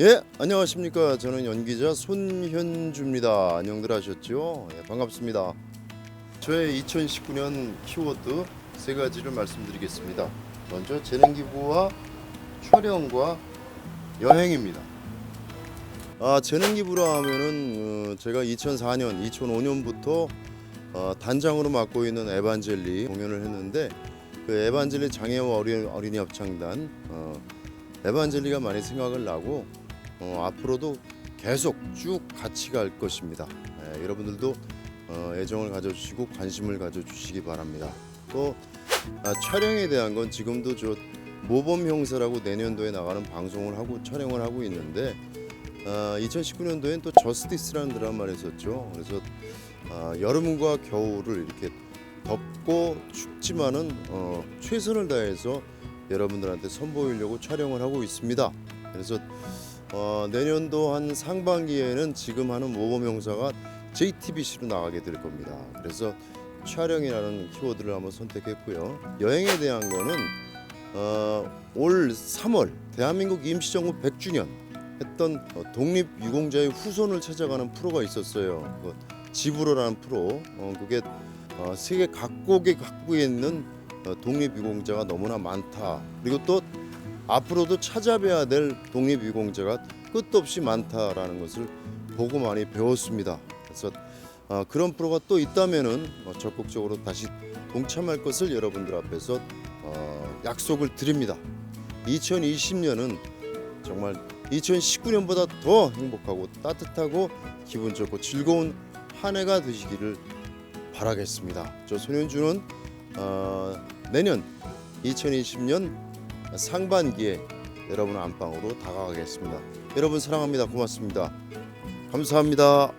예, 안녕하십니까. 저는 연기자 손현주입니다. 안녕들 하셨죠? 예, 반갑습니다. 저의 2019년 키워드 세 가지를 말씀드리겠습니다. 먼저 재능 기부와 촬영과 여행입니다. 아, 재능 기부라 하면은 어, 제가 2004년, 2005년부터 어, 단장으로 맡고 있는 에반젤리 공연을 했는데 그 에반젤리 장애와 어린, 어린이 합창단 어, 에반젤리가 많이 생각을 나고 어, 앞으로도 계속 쭉 같이 갈 것입니다. 예, 여러분들도 어, 애정을 가져주시고 관심을 가져주시기 바랍니다. 또 아, 촬영에 대한 건 지금도 저 모범 형사라고 내년도에 나가는 방송을 하고 촬영을 하고 있는데 아, 2019년도엔 또 저스티스라는 드라마를 했었죠. 그래서 아, 여름과 겨울을 이렇게 덥고 춥지만은 어, 최선을 다해서 여러분들한테 선보이려고 촬영을 하고 있습니다. 그래서 어, 내년도 한 상반기에는 지금 하는 모범 형사가 JTBC로 나가게 될 겁니다. 그래서 촬영이라는 키워드를 한번 선택했고요. 여행에 대한 거는 어, 올 3월 대한민국 임시정부 100주년 했던 어, 독립 유공자의 후손을 찾아가는 프로가 있었어요. 그 지브로라는 프로. 어, 그게 어, 세계 각국에 갖고 있는 어, 독립 유공자가 너무나 많다. 그리고 또 앞으로도 찾아뵈야 될 독립유공자가 끝도 없이 많다라는 것을 보고 많이 배웠습니다. 그래서 어, 그런 프로가 또 있다면은 어, 적극적으로 다시 동참할 것을 여러분들 앞에서 어, 약속을 드립니다. 2020년은 정말 2019년보다 더 행복하고 따뜻하고 기분 좋고 즐거운 한 해가 되시기를 바라겠습니다. 저 손현주는 어, 내년 2020년 상반기에 여러분 안방으로 다가가겠습니다. 여러분 사랑합니다. 고맙습니다. 감사합니다.